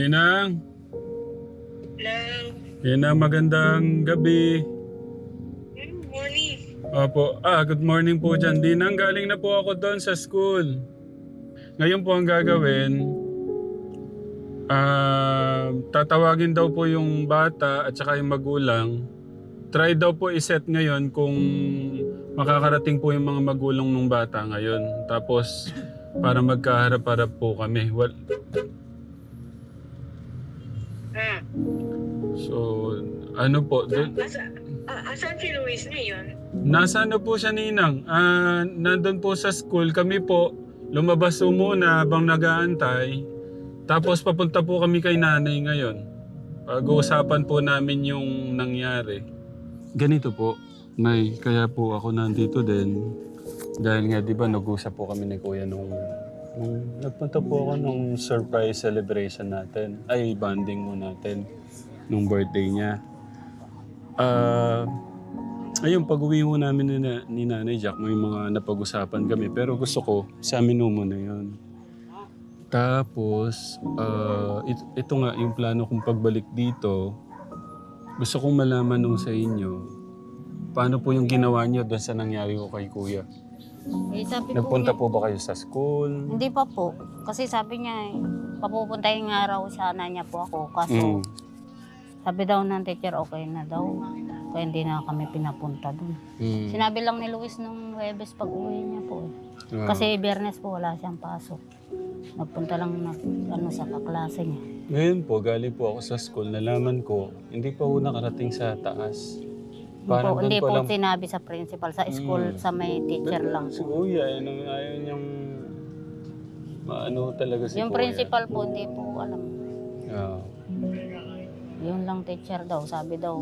Ninang, Hello. Ninang magandang gabi. Good morning. Opo. Ah, good morning po dyan. Ninang, galing na po ako doon sa school. Ngayon po ang gagawin, ah, tatawagin daw po yung bata at saka yung magulang. Try daw po iset ngayon kung makakarating po yung mga magulang ng bata ngayon. Tapos, para magkaharap-harap po kami. Wal- ano po, asa, ah, asan si Luis ngayon? Nasa ano po siya ninang? Ah, nandun po sa school. Kami po, lumabas po muna habang nag-aantay. Tapos papunta po kami kay nanay ngayon. Pag-uusapan po namin yung nangyari. Ganito po, Nay, kaya po ako nandito din. Dahil nga, di ba, nag-usap po kami ni Kuya nung, nung nagpunta po ako nung surprise celebration natin. Ay, bonding mo natin. Nung birthday niya. Ah... Ayun, pag-uwi ho namin ni, na, ni Nanay Jack, may mga napag-usapan kami. Pero gusto ko, sa amin ho muna yun. Tapos, ah, it- ito nga yung plano kong pagbalik dito. Gusto kong malaman ho sa inyo, paano po yung ginawa niyo doon sa nangyari ko kay Kuya? Eh, sabi po Nagpunta niya- po ba kayo sa school? Hindi pa po. Kasi sabi niya, eh, papupuntahin nga raw sana niya po ako. Kaso, Mm. Sabi daw ng teacher, okay na daw. Kaya hindi na kami pinapunta dun. Mm. Sinabi lang ni Luis nung Webes pag uwi niya po. eh. Ah. Kasi biyernes po wala siyang pasok. Nagpunta lang na, ano, sa kaklase niya. Ngayon po, galing po ako sa school, nalaman ko, hindi pa ho nakarating sa taas. Hindi po, doon hindi po lang- sinabi sa principal. Sa school, Mm. sa may teacher lang Si po. Kuya, eh, nang ayaw niyang maano talaga si Yung Kuya. principal po, hindi po alam. Ah. Yung lang teacher daw, sabi daw,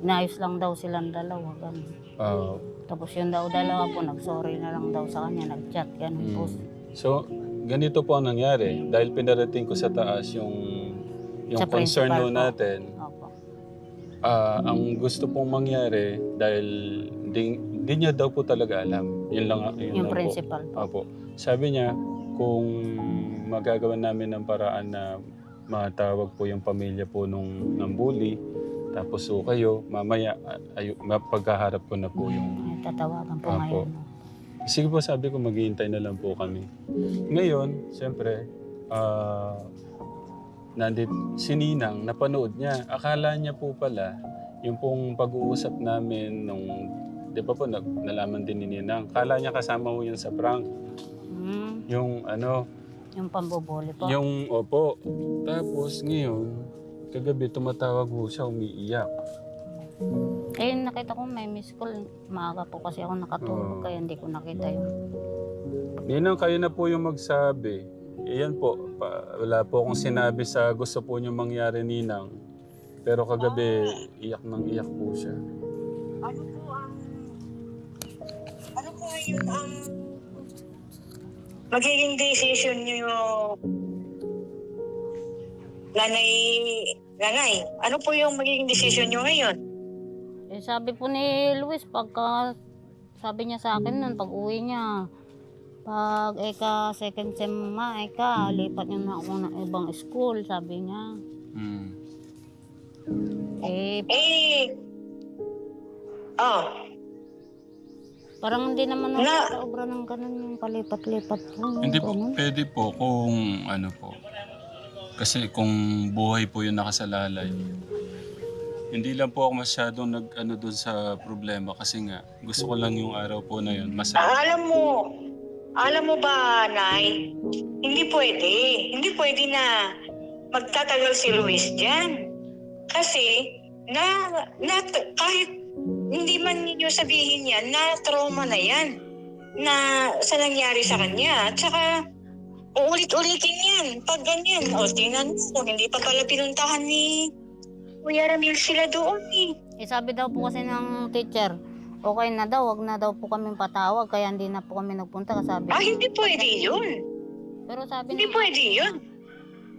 inayos lang daw silang dalawa. Ganun. Ah. Tapos yung daw dalawa po, nag-sorry na lang daw sa kanya, nag-chat, ganun po. Mm. So, ganito po ang nangyari. Dahil pinarating ko sa taas yung yung Sa concern principal po. natin, Opo. ah, ang gusto pong mangyari dahil di, di niya daw po talaga alam. Yun lang, yun Yung lang principal po. po. Opo. Sabi niya, kung magagawa namin ng paraan na matawag po yung pamilya po nung ng bully, tapos so kayo, mamaya ay, mapagkaharap ko na po yung... Tatawagan po Opo. ngayon. Sige po, sabi ko maghihintay na lang po kami. Ngayon, siyempre, ah nandit si Ninang, napanood niya. Akala niya po pala, yung pong pag-uusap namin nung, di ba po, nag, nalaman din ni Ninang, akala niya kasama mo yun sa prank. Hmm, Yung ano, yung pambubuli po. yung opo. Tapos ngayon, kagabi tumatawag po siya, umiiyak. Eh, nakita ko may miss call. Maaga po kasi ako nakatulog, Oo. kaya hindi ko nakita yung... Ninang, kayo na po yung magsabi. Iyan po, pa, wala po akong sinabi sa gusto po niyo mangyari, Ninang. Pero kagabi, iyak nang iyak po siya. Ano po ang... Ano po yung ang... magiging decision niyo Nanay... Nanay, ano po yung magiging decision niyo ngayon? Eh, sabi po ni Luis, pagka... Sabi niya sa akin nun, pag uwi niya, pag eka second sem ma, eka, lipat niyo na ako ng ibang school, sabi niya. Mm. Eh, Eh... Oh, Parang hindi naman ako Na- na... obra ng ganun yung palipat-lipat po. Hindi po, ganun. pwede po kung ano po. Kasi kung buhay po yung nakasalalay. Hindi lang po ako masyadong nag ano doon sa problema kasi nga gusto ko lang yung araw po na yun. Masaya. Ah, alam mo, alam mo ba, Nay, hindi pwede. Hindi pwede na magtatagal si Luis dyan. Kasi, na, na, kahit hindi man ninyo sabihin yan, na trauma na yan na sa nangyari sa kanya. At saka, uulit-ulitin yan pag ganyan. O, tingnan mo, hindi pa pala pinuntahan ni Kuya Ramil sila doon eh. Eh, sabi daw po kasi ng teacher, okay na daw, wag na daw po kami patawag, kaya hindi na po kami nagpunta. Kasi Sabi, Ah, hindi pwede yun. pero sabi Hindi ng- pwede yun.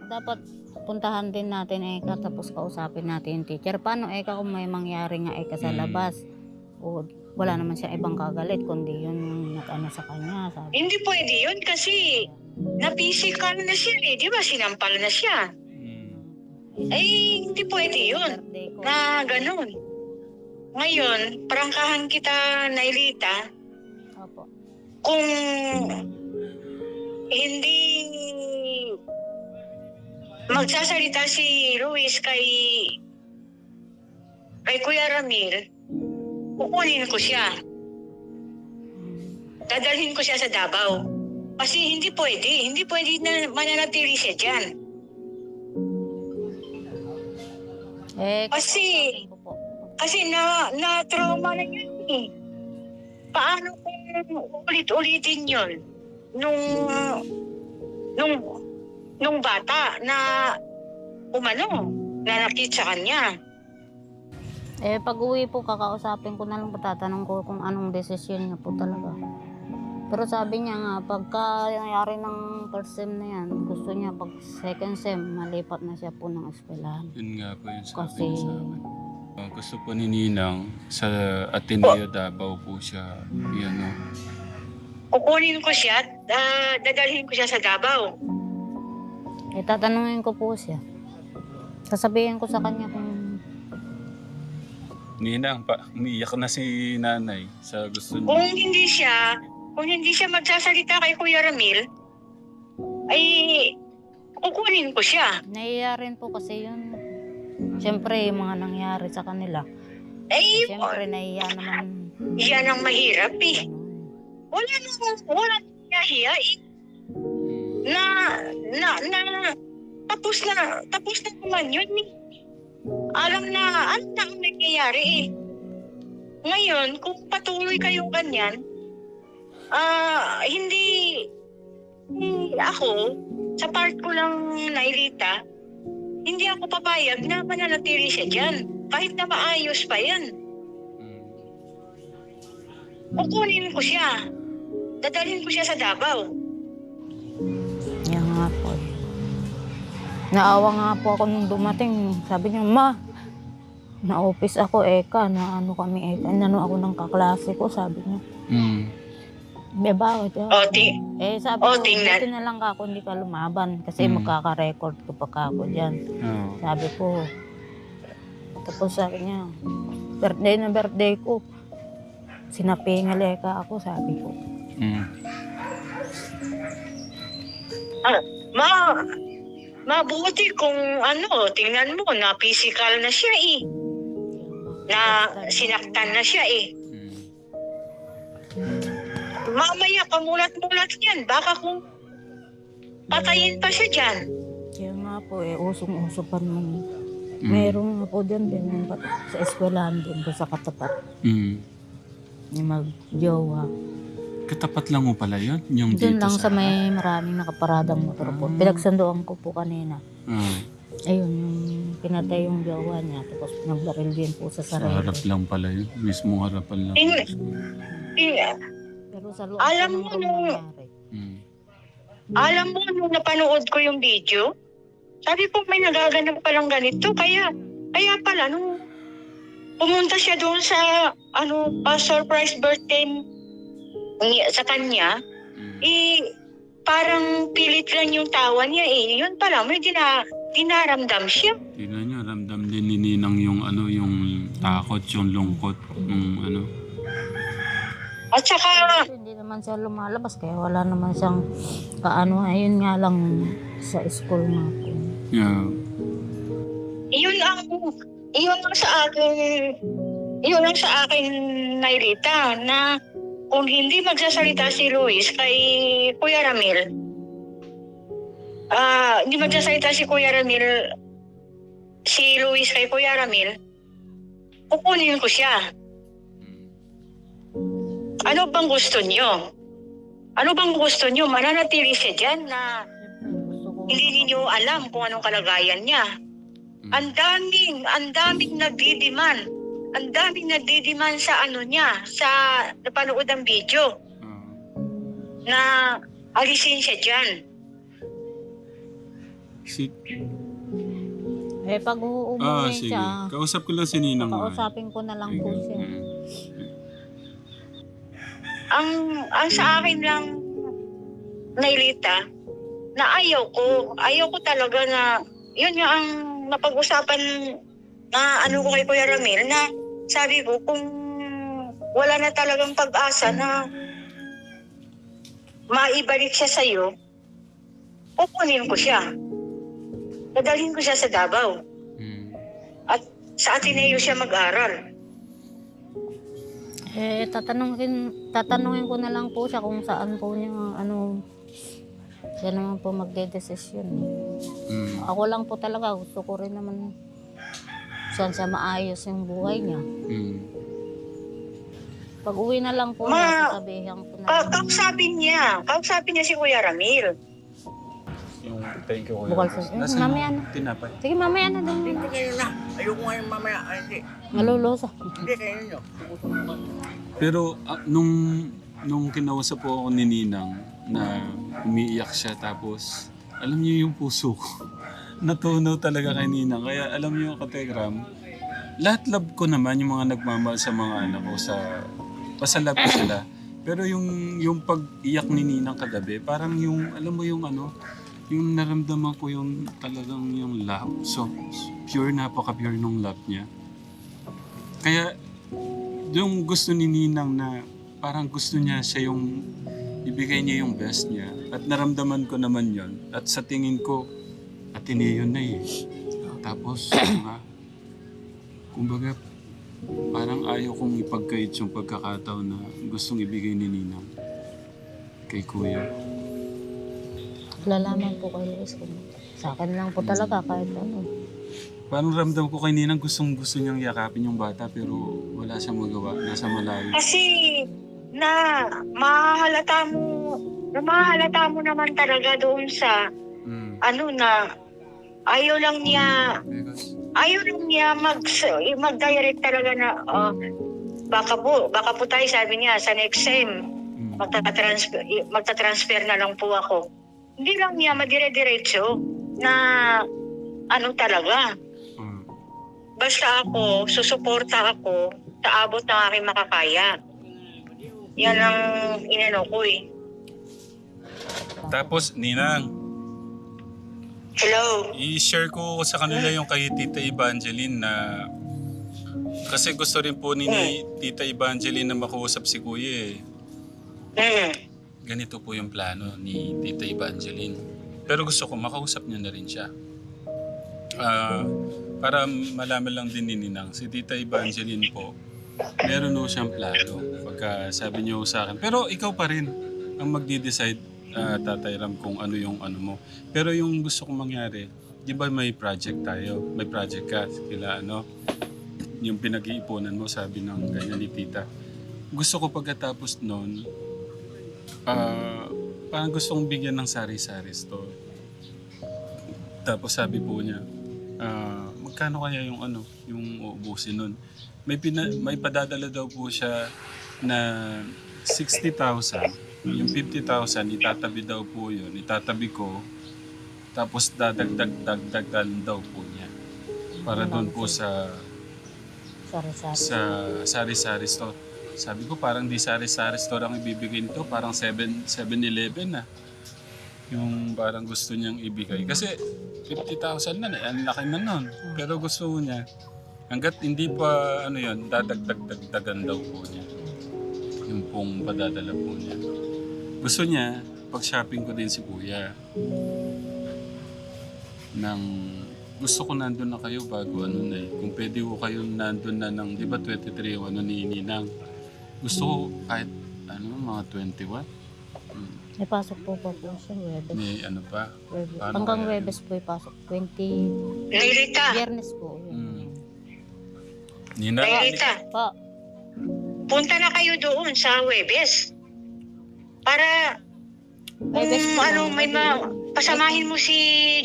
dapat puntahan din natin Eka tapos kausapin natin yung teacher. Paano Eka kung may mangyari nga Eka sa Mm. labas? O wala naman siya ibang kagalit, kundi yun yung nag-ano sa kanya. Sabi, Hindi pwede yun kasi na-physical na siya eh. Di ba? Sinampal na siya. Mm. Eh, hindi pwede yun. Na ganun. Ngayon, prangkahan kita, Nailita, Opo. kung hindi magsasalita si Luis kay kay Kuya Ramil, kukunin ko siya. Dadalhin ko siya sa Davao. Kasi hindi pwede. Hindi pwede na mananatili siya dyan. Eh, Kasi-. Kasi na, na-trauma na yun eh. Paano kung ulit-ulitin yun? Nung, nung, nung bata na umano, nanakit sa kanya. Eh, pag uwi po, kakausapin ko na lang tatanong ko kung anong desisyon niya po talaga. Pero sabi niya nga, pagka nangyari ng first sem na yan, gusto niya pag second sem, malipat na siya po ng eskwelahan. Yun nga po yung sabi Kasi, niya sa akin. Ah, gusto po ni Ninang sa Ateneo Davao po siya. Yan o. Kukunin ko siya, ah, dadalhin ko siya sa Davao. Eh, tatanungin ko po siya. Sasabihin ko sa kanya kung Ninang, pa, umiiyak na si nanay sa gusto niya. Kung hindi siya, kung hindi siya magsasalita kay Kuya Ramil, ay kukunin ko siya. naiya rin po kasi yun. Siyempre, yung mga nangyari sa kanila. Eh, Siyempre, naiya naman. yan ang mahirap eh. Ganun. wala nang wala nang hiya eh. Na na na tapos na tapos na naman yun. Eh. alam na ano na ang nangyayari eh. Ngayon kung patuloy kayong ganyan ah hindi hindi ako sa part ko lang nailita hindi ako papayag na mananatili siya dyan. Kahit na maayos pa yan. Mm. kukunin ko siya. Dadalhin ko siya sa Davao Naawa nga po ako nung dumating. Sabi niya, Ma, na-office ako, Eka, na ano kami, Eka, nano ako ng kaklase ko, sabi niya. Mm. Be, bakit? ah?" o ti Eh, sabi Oh, ko, tingnan. buti na lang ka ako hindi ka lumaban kasi Mm. magkaka-record ko pa ka ako dyan. Oo. Sabi ko, tapos sabi niya, birthday na birthday ko. Sinapingal Eka ako, sabi ko. Mm. Ma, mabuti kung ano, tingnan mo, na physical na siya eh. Na sinaktan na siya eh. Mamaya kamulat-mulat yan. Baka kung patayin pa siya dyan. Kaya nga po eh, usong-uso pa naman. Mm. Meron nga po dyan din yung pat- sa eskwelahan din po sa katapat. Mm. Yung mag-jowa. Katapat lang mo pala yun? Yung Doon dito lang sa may maraming nakaparadang motor po. Ah. Pinagsandoan ko po kanina. Ah, Ayun, yung pinatay yung jowa niya. Tapos nagbaril din po sa sa sarili. harap lang pala yun. Mismo harapan lang. Tingnan. Tingnan. Pero sa loob Alam po ng mo nung- nangyari. Mm. Alam mo, nung napanood ko yung video, sabi ko may nagaganap palang ganito. Kaya, kaya pala, nung pumunta siya doon sa, ano, pa surprise birthday sa kanya, Mm. eh, parang pilit lang yung tawa niya eh. Yun pala, may dina, dinaramdam siya. Tingnan nyo, ramdam din ni Ninang yung ano, yung takot, yung lungkot, yung ano. At saka, hindi naman siya lumalabas kaya wala naman siyang kaano. Ayun nga lang sa school po. Yeah. yun ang, yun ang sa akin, yun ang sa akin, Nairita, na kung hindi magsasalita si Luis kay Kuya Ramil, ah, hindi magsasalita si Kuya Ramil, si Luis kay Kuya Ramil, kukunin ko siya. Ano bang gusto niyo? Ano bang gusto niyo? Mananatili siya dyan na hindi ninyo alam kung anong kalagayan niya. Ang daming, ang daming nagdidiman. Ang daming nagdidiman sa ano niya, sa napanood ng video Ah. na alisin siya dyan. si, Eh, pag ah, uuwi sige. siya, Kausap ko lang si Ninang. kausapin ko na lang po siya. Mm. ang, ang sa akin lang, Nailita, na ayaw ko. Ayaw ko talaga na, yun nga ang napag-usapan na ano ko kay Kuya Ramil, na sabi ko, kung wala na talagang pag-asa na maibalik siya sa'yo, kukunin ko siya. Dadalhin ko siya sa Davao. Mm. At sa Ateneo siya mag-aral. Eh, tatanungin, tatanungin ko na lang po siya kung saan po niya, ano, siya naman po magde-desisyon. Mm. Ako lang po talaga, gusto ko rin naman saan siya maayos yung buhay niya. Mm. Pag uwi na lang po Ma- sasabihan ko na lang. kausapin niya. Kausapin niya si Kuya Ramil. Yung thank you, Kuya. Bukal sa- eh, Nasaan mamaya na. Tinapay. Sige, mamaya na din. Hindi kayo na. Ayoko ngayon mamaya. Ay, hindi. Malulusa. Hindi kayo nyo. Pero ah, nung nung kinausap po ako ni Ninang na umiiyak siya tapos alam niyo yung puso ko. Natunaw talaga kay Ninang. Kaya alam niyo kategram, lahat love ko naman yung mga nagmamahal sa mga anak ko sa pasalab ko sila. Pero yung yung pag-iyak ni Ninang kagabi, parang yung alam mo yung ano, yung naramdaman ko yung talagang yung love. So pure napaka-pure nung love niya. Kaya yung gusto ni Ninang na parang gusto niya siya yung ibigay niya yung best niya at naramdaman ko naman yon at sa tingin ko Ateneo na eh tapos nga kumbaga parang ayaw kong ipagkait yung pagkakataon na gustong ibigay ni Ninang kay Kuya Lalaman po kay Luis kung sa akin lang po talaga kahit ano. parang ramdam ko kay Ninang gustong gusto niyang yakapin yung bata pero wala siyang magawa nasa malayo Kasi na mahalata mo, na mahalata mo naman talaga doon sa. Ano na ayaw lang niya ayaw lang niya mag mag-direct talaga na oh, baka po baka po tayo sabi niya sa next sem mm. magta-transfer magta-transfer na lang po ako. Hindi lang niya madire-diretso na ano talaga. Mm. Basta ako, susuporta ako sa abot ng aking makakaya. Yan ang inano ko eh. tapos Ninang Hello? I-share ko sa kanila yung kay Tita Evangeline na kasi gusto rin po ni ni Tita Evangeline na makausap si Kuya eh. Mm. Ganito po yung plano ni Tita Evangeline. Pero gusto ko makausap niyo na rin siya. Ah, para malaman lang din ni Ninang, si Tita Evangeline po, meron po siyang plano. Pagka sabi niyo sa akin. Pero ikaw pa rin ang magdi-decide, ah, Tatay Ram, kung ano yung ano mo. Pero yung gusto kong mangyari, di ba may project tayo? May project ka, kila ano, yung pinag-iipunan mo, sabi ng ganyan ni Tita. Gusto ko pagkatapos noon, ah, parang gusto kong bigyan ng sari-sari store. Tapos sabi po niya, ah, magkano kaya yung ano, yung uubusin nun? May, pina, may padadala daw po siya na 60,000. Yung 50,000, itatabi daw po yun. Itatabi ko. Tapos dadagdag-dagdagan daw po niya. Para doon po sa Sari-sari. sa sari-sari store. Sabi ko parang di sari-sari store ang ibibigay nito, parang 7 7-Eleven na. Yung parang gusto niyang ibigay. Kasi 50,000 na, eh, ang laki na nun. Pero gusto niya, hanggat hindi pa ano yun, dadagdag-dagdagan daw po niya. Yung pong padadala po niya. Gusto niya, pag-shopping ko din si kuya. Nang gusto ko nandun na kayo bago ano na eh. Kung pwede ko kayo nandun na ng, di ba 23 yung ano ni Ninang. Gusto ko kahit ano, mga 20 watt. Hmm. May pasok po pa po siya, Webes. May ano pa. Webes. Paano Hanggang kaya Webes po yung pasok. 20, Nailita, Biyernes po. Yun. Hmm. Ninang, Nailita, Pa, punta na kayo doon sa Webes. Para Webes kung po. ano, may ma... Pasamahin mo si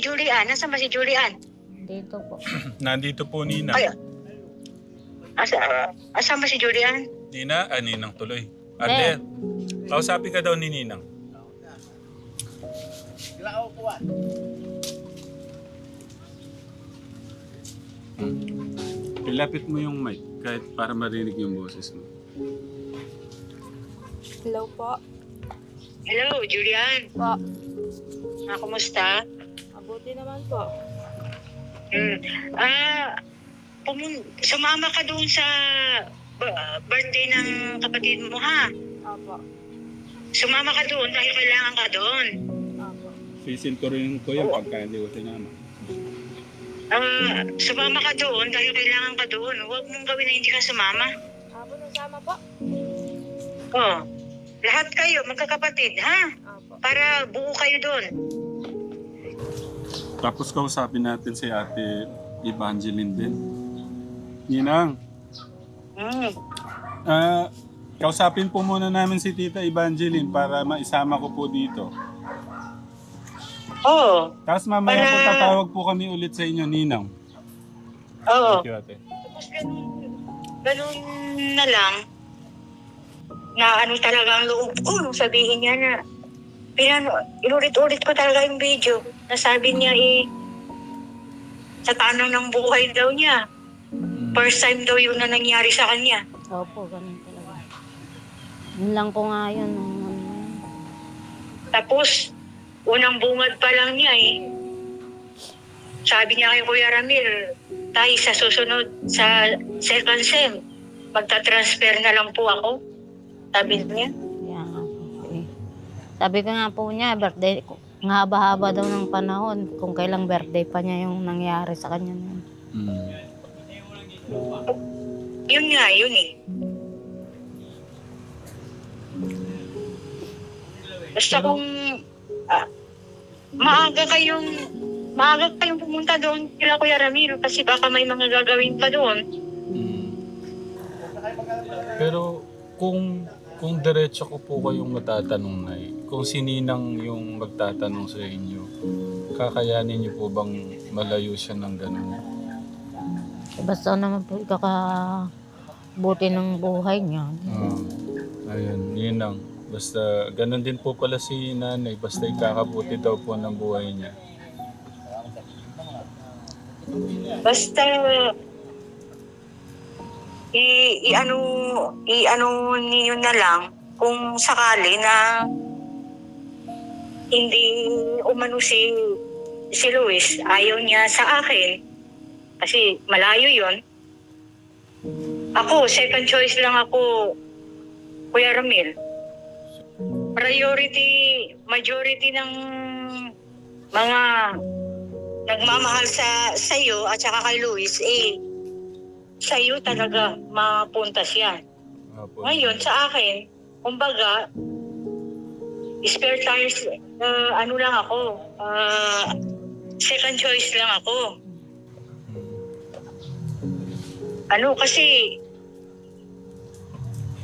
Julian. Nasaan ba si Julian? Dito po. nandito po Nina. Ay, asa, asan ba si Julian? Nina, ah, Ninang tuloy. Ate, kausapin ka daw ni Ninang. Ilapit mo yung mic kahit para marinig yung boses mo. Hello po. Hello, Julian. Po. Ah, kumusta? Mabuti naman po. Hmm. Ah, pumun- sumama ka doon sa ba- birthday ng kapatid mo, ha? Opo. Sumama ka doon dahil kailangan ka doon. Opo. Sisin ko rin ko yan pagka hindi ko sinama. Ah, sumama ka doon dahil kailangan ka doon. Huwag mong gawin na hindi ka sumama. Nasama po. Oh. Lahat kayo, magkakapatid, ha? Opo. Para buo kayo doon. Tapos kausapin natin si ate Evangeline din. Ninang, Hmm. ah, kausapin po muna namin si Tita Evangeline para maisama ko po dito. Oo. Tapos mamaya po Para- tatawag po kami ulit sa inyo, Ninang. Oo. Thank you, ate. Tapos ganun, ganun na lang, na ano talaga ang loob ko nung sabihin niya na, pinano, inulit-ulit ko talaga yung video. Nasabi niya eh, sa tanong ng buhay daw niya, first time daw yun na nangyari sa kanya. Opo, ganun talaga. Yun lang po nga yun. nung ano. Tapos, unang bungad pa lang niya eh, sabi niya kay Kuya Ramil, tayo sa susunod, sa second sem, magta-transfer na lang po ako. Sabi niya. Kaya nga po. Eh. Sabi ko nga po niya, birthday ko. Ang haba-haba daw ng panahon. Kung kailang birthday pa niya yung nangyari sa kanya. Mm. Yun nga, yun eh. Basta kung ah, maaga kayong maaga kayong pumunta doon kila Kuya Ramiro kasi baka may mga gagawin pa doon. Mm. Pero kung kung diretso ko po kayong matatanong na kung sininang yung magtatanong sa inyo, kakayanin niyo po bang malayo siya ng ganun? Eh, Basta naman po ikakabuti ng buhay niya. Ah, ayun, yun lang. Basta ganun din po pala si nanay, basta ikakabuti daw po ng buhay niya. Basta i, i ano i ano niyo na lang kung sakali na hindi umano si si Luis ayaw niya sa akin. Kasi malayo yon ako second choice lang ako Kuya Ramil. Priority majority ng mga nagmamahal sa sa'yo at saka kay Luis, eh, sa'yo talaga mapunta siya. Apo. Ngayon, sa akin, kumbaga, spare tires, uh, ano lang ako, uh, second choice lang ako. Ano, kasi,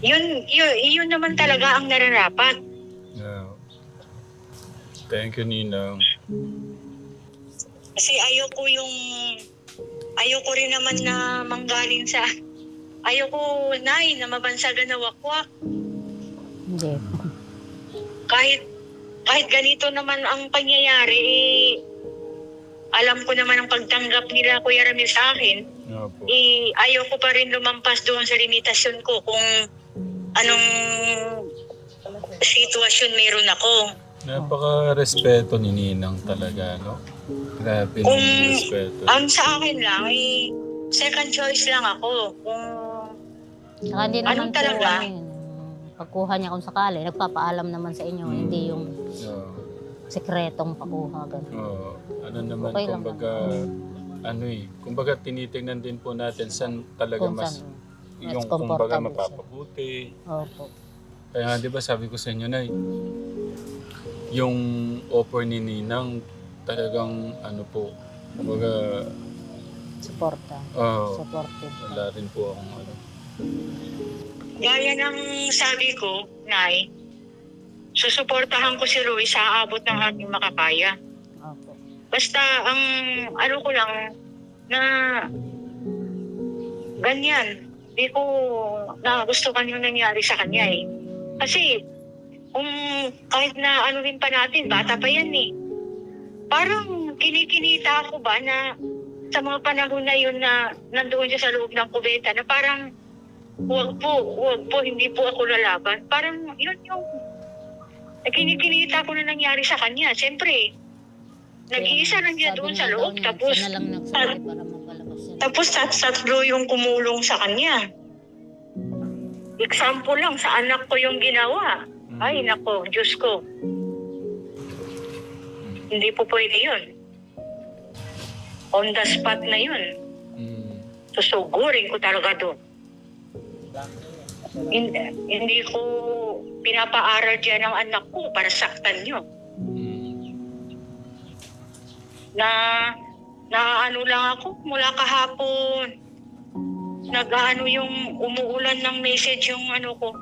yun, yun, yun naman talaga ang nararapat. Yeah. Thank you, Ninang. Kasi ayoko yung ayoko rin naman na manggaling sa ayoko nai na mabansagan na wakwak. Hindi. Kahit kahit ganito naman ang pangyayari, eh, alam ko naman ang pagtanggap nila Kuya Ramil sa akin. Apo. Eh, ayoko pa rin lumampas doon sa limitasyon ko kung anong sitwasyon meron ako. Napaka-respeto ni Ninang talaga, no? Grabe Kung ng respeto. ang sa akin lang, eh, second choice lang ako. Kung Saka hindi naman Anong po talaga? ano yun, pagkuha niya kung sakali, nagpapaalam naman sa inyo, hindi yung Oo. sekretong pakuha. Ganun. Oo. ano naman, Okay lang. kumbaga, ano eh, kumbaga tinitingnan din po natin saan talaga Kung mas, saan. yung kumbaga comfortable siya. mapapabuti. Opo. Kaya nga, di ba sabi ko sa inyo na yung offer ni Ninang talagang ano po, kumbaga, Suporta. oh, Supportive. wala rin po akong ano. Gaya ng sabi ko, Nay, susuportahan ko si Ruiz sa abot ng aking makakaya. Opo. Basta ang ano ko lang na ganyan. Di ko na gusto yung nangyari sa kanya eh. Kasi kung kahit na ano rin pa natin, bata pa yan eh. Parang kinikinita ako ba na sa mga panahon na yun na nandoon siya sa loob ng kubeta na parang Huwag po, huwag po, hindi po ako lalaban. Parang yun yung eh, kinikinita ko na nangyari sa kanya. Siyempre, nag-iisa lang niya doon sa loob. niya, Tapos, na lang nagsabi para tapos tat tatlo yung kumulong sa kanya. Example lang, sa anak ko yung ginawa. Ay, nako, Diyos ko. Hindi po pwede yun. On the spot na yun. Mm. Susugurin ko talaga doon. Hindi, hindi ko pinapaaral dyan ang anak ko para saktan nyo. Mm. Na, na ano lang ako mula kahapon. Nag-ano yung umuulan ng message yung ano ko.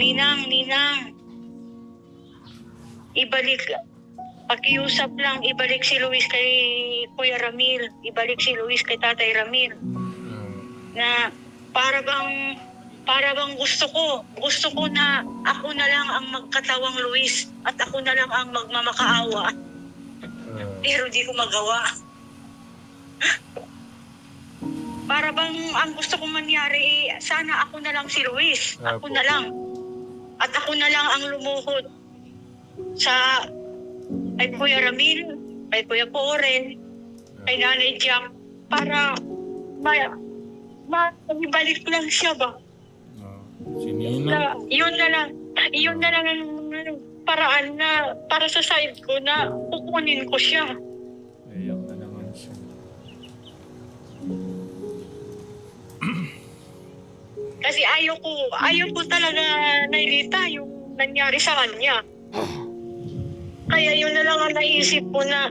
Ninang, Ninang. Ibalik, pakiusap lang, ibalik si Luis kay Kuya Ramil. Ibalik si Luis kay Tatay Ramil. Na para bang, para bang gusto ko, gusto ko na ako na lang ang magkatawang Luis at ako na lang ang magmamakaawa. Pero di ko magawa. Para bang ang gusto kong mangyari, eh, sana ako na lang si Luis. Ako Apo. na lang. At ako na lang ang lumuhod sa kay Kuya Ramil, kay Kuya Poren, kay Nanay Jack, para ma, ma, ibalik lang siya ba? Si Ninang. Na, yun na lang, yun na lang ang paraan na para sa side ko na kukunin ko siya. Iyak na naman siya. Kasi ayaw ko, ayaw ko talaga nailita yung nangyari sa kanya. Kaya yun na lang ang naisip ko na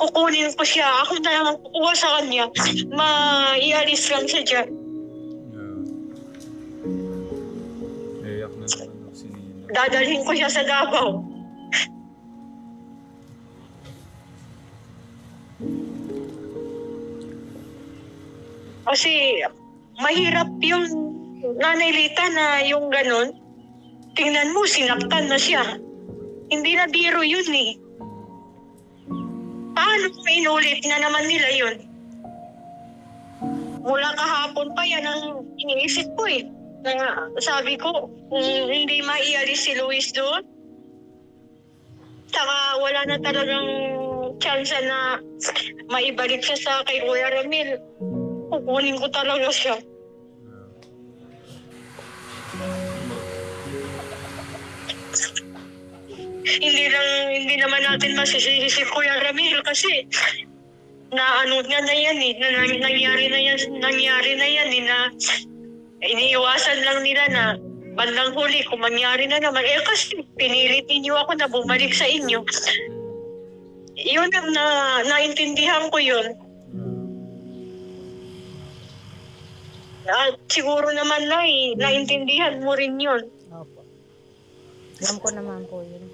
kukunin ko siya. Ako na lang ang kukuha sa kanya. Maialis lang siya dyan. Yeah. Iyak na naman si Ninang. Dadalhin ko siya sa Davao. Kasi mahirap yung nanay Lita na yung ganun. Tingnan mo, sinaktan na siya. Hindi na biro yun eh. Paano kung inulit na naman nila yun? Mula kahapon pa yan ang iniisip ko eh. Na sabi ko, kung hindi maialis si Luis doon, saka wala na talagang chance na maibalik siya sa kay Kuya Ramil. Kukunin ko talaga siya. Hindi lang hindi naman natin masisisi si Kuya Ramil kasi na ano nga na yan eh, na- nangyari na yan, nangyari na yan eh, na iniiwasan lang nila na bandang huli kung mangyari na naman. Eh kasi pinilit ninyo ako na bumalik sa inyo. Yun ang na, naintindihan ko yun. At siguro naman na eh, naintindihan mo rin yun. Opo. Alam ko naman po yun.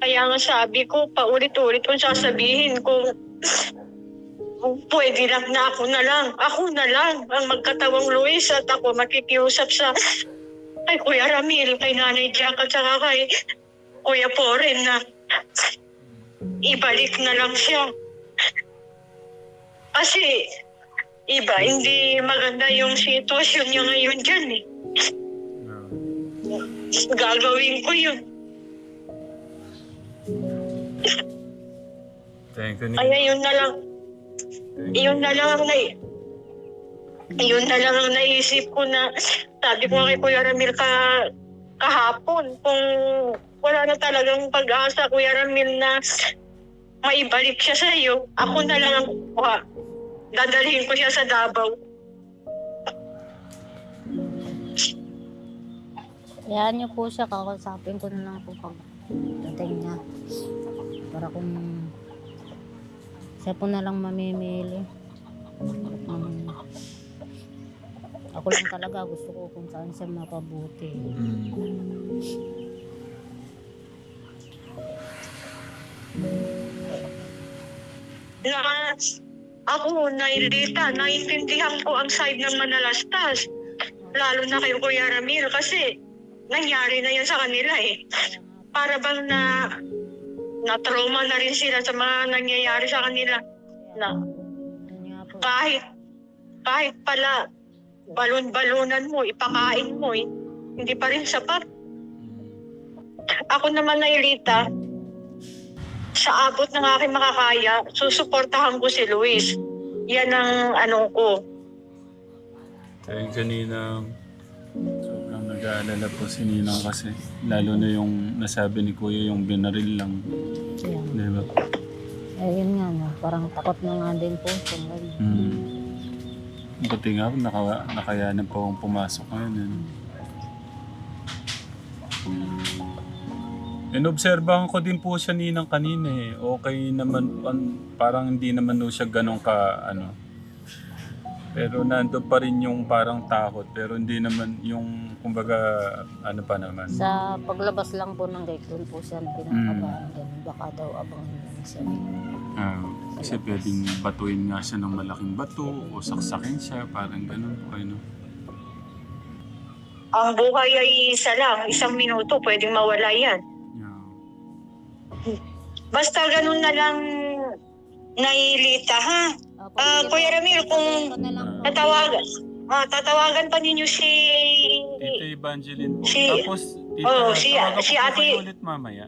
Kaya nga sabi ko, paulit-ulit kong sasabihin kung pwede lang na ako na lang. Ako na lang ang magkatawang Luis at ako makikiusap sa kay Kuya Ramil, kay Nanay Jack at saka kay Kuya Poren na ibalik na lang siya. Kasi iba, hindi maganda yung sitwasyon niya ngayon dyan eh. Gagawin ko yun. Thank you, Kaya yun na lang, yun na lang ang nai yun na lang ang naisip ko na sabi ko kay Kuya Ramil ka kahapon kung wala na talagang pag-asa Kuya Ramil na maibalik siya sa iyo, ako na lang ang kukuha. Dadalhin ko siya sa Davao. Hayaan niyo po siya, kakausapin ko na lang po pag dating niya. Para kung siya po na lang mamimili. Um, ako lang talaga gusto ko kung saan siya mapabuti. Mm. Na ako, nailita, naintindihan ko ang side ng manalastas. Lalo na kay Kuya Ramil kasi nangyari na yan sa kanila eh. Para bang na na-trauma na rin sila sa mga nangyayari sa kanila. Na Yun kahit kahit pala balon-balonan mo, ipakain mo eh, hindi pa rin sapat. Ako naman na Ilita, sa abot ng aking makakaya, susuportahan ko si Luis. Yan ang ano ko. Kaya kanina, nag-aalala po si Ninang kasi. Lalo na yung nasabi ni Kuya, yung binaril lang. Yan. Di ba? Eh, yun nga, no, parang takot na nga din po. So, Hmm. Buti nga, naka, nakayanan pa akong pumasok ngayon. Ano? Inobserbahan ko din po siya ninang kanina eh. Okay naman, an- parang hindi naman no siya ganun ka, ano. Pero nandun pa rin yung parang takot. Pero hindi naman yung, kumbaga, ano pa naman. sa paglabas lang po ng gate, doon po siya pinakabahan din. Baka daw abang yun siya. Ah, kasi pwedeng batuin nga siya ng malaking bato o saksakin siya, parang ganun po. Ano. Ang buhay ay isa lang, isang minuto, pwedeng mawala yan. Yeah. Basta ganun na lang nailita ha. Ah, Kuya. Ramil, kung tatawagan, ah, tatawagan pa ninyo si... Tita Evangeline po. Si- Tapos, tita, Oh, si- tawagan si po ate- kayo ulit mamaya.